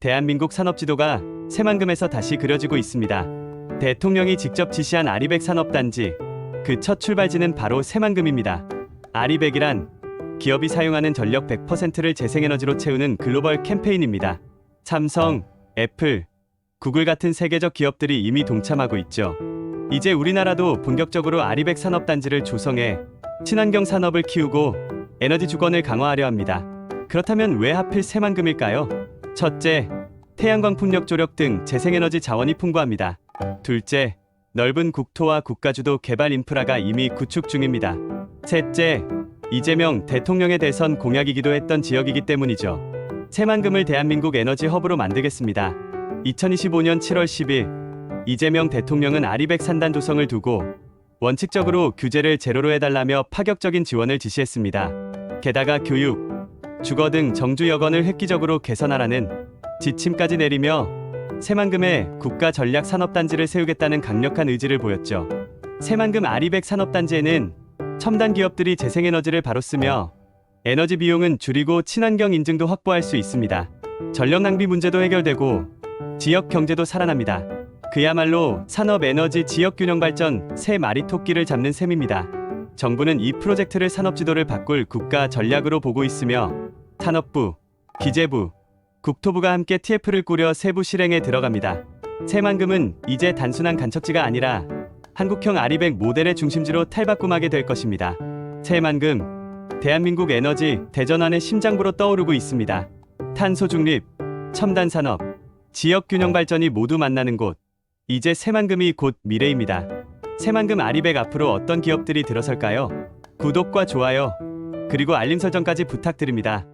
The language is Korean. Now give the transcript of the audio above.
대한민국 산업지도가 새만금에서 다시 그려지고 있습니다. 대통령이 직접 지시한 아리백 산업단지 그 첫 출발지는 바로 새만금입니다. 아리백이란 기업이 사용하는 전력 100%를 재생에너지로 채우는 글로벌 캠페인입니다. 삼성, 애플, 구글 같은 세계적 기업들이 이미 동참하고 있죠. 이제 우리나라도 본격적으로 아리백 산업단지를 조성해 친환경 산업을 키우고 에너지 주권을 강화하려 합니다. 그렇다면 왜 하필 새만금일까요? 첫째, 태양광 풍력 조력 등 재생에너지 자원이 풍부합니다. 둘째, 넓은 국토와 국가주도 개발 인프라가 이미 구축 중입니다. 셋째, 이재명 대통령의 대선 공약이기도 했던 지역이기 때문이죠. 새만금을 대한민국 에너지 허브로 만들겠습니다. 2025년 7월 10일 이재명 대통령은 아리백 산단 조성을 두고 원칙적으로 규제를 제로로 해달라며 파격적인 지원을 지시했습니다. 게다가 교육, 주거 등 정주 여건을 획기적으로 개선하라는 지침까지 내리며 새만금에 국가 전략 산업단지를 세우겠다는 강력한 의지를 보였죠. 새만금 아리백 산업단지에는 첨단 기업들이 재생에너지를 바로 쓰며 에너지 비용은 줄이고 친환경 인증도 확보할 수 있습니다. 전력 낭비 문제도 해결되고 지역 경제도 살아납니다. 그야말로 산업 에너지 지역 균형 발전 새 마리 토끼를 잡는 셈입니다. 정부는 이 프로젝트를 산업 지도를 바꿀 국가 전략으로 보고 있으며 산업부, 기재부, 국토부가 함께 TF를 꾸려 세부 실행에 들어갑니다. 새만금은 이제 단순한 간척지가 아니라 한국형 아리백 모델의 중심지로 탈바꿈하게 될 것입니다. 새만금, 대한민국 에너지 대전환의 심장부로 떠오르고 있습니다. 탄소 중립, 첨단 산업, 지역 균형 발전이 모두 만나는 곳. 이제 새만금이 곧 미래입니다. 새만금 아리백 앞으로 어떤 기업들이 들어설까요? 구독과 좋아요, 그리고 알림 설정까지 부탁드립니다.